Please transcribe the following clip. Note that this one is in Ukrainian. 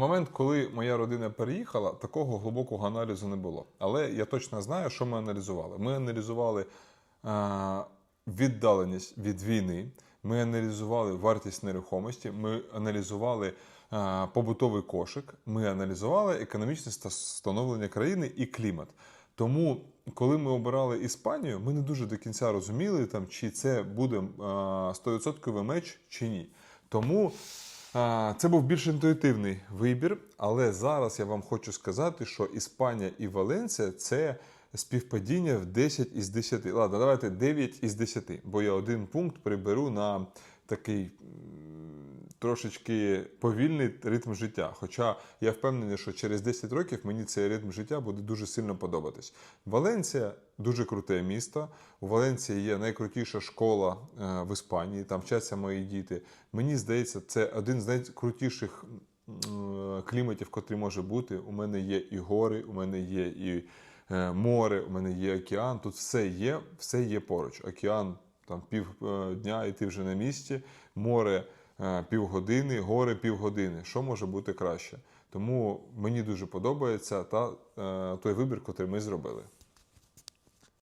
Момент, коли моя родина переїхала, такого глибокого аналізу не було. Але я точно знаю, що ми аналізували. Ми аналізували е, віддаленість від війни, ми аналізували вартість нерухомості, ми аналізували е, побутовий кошик, ми аналізували економічне ста- становлення країни і клімат. Тому, коли ми обирали Іспанію, ми не дуже до кінця розуміли, там, чи це буде е, 100% меч чи ні. Тому Це був більш інтуїтивний вибір, але зараз я вам хочу сказати, що Іспанія і Валенція це співпадіння в 10 із 10. Ладно, давайте 9 із 10, бо я один пункт приберу на такий трошечки повільний ритм життя. Хоча я впевнений, що через 10 років мені цей ритм життя буде дуже сильно подобатись. Валенція дуже круте місто. У Валенції є найкрутіша школа е, в Іспанії, там вчаться мої діти. Мені здається, це один з найкрутіших кліматів, котрий може бути. У мене є і гори, у мене є і е, море, у мене є океан. Тут все є, все є поруч. Океан там пів е, дня, і ти вже на місці, море е, півгодини, горе півгодини. Що може бути краще? Тому мені дуже подобається та, е, той вибір, який ми зробили.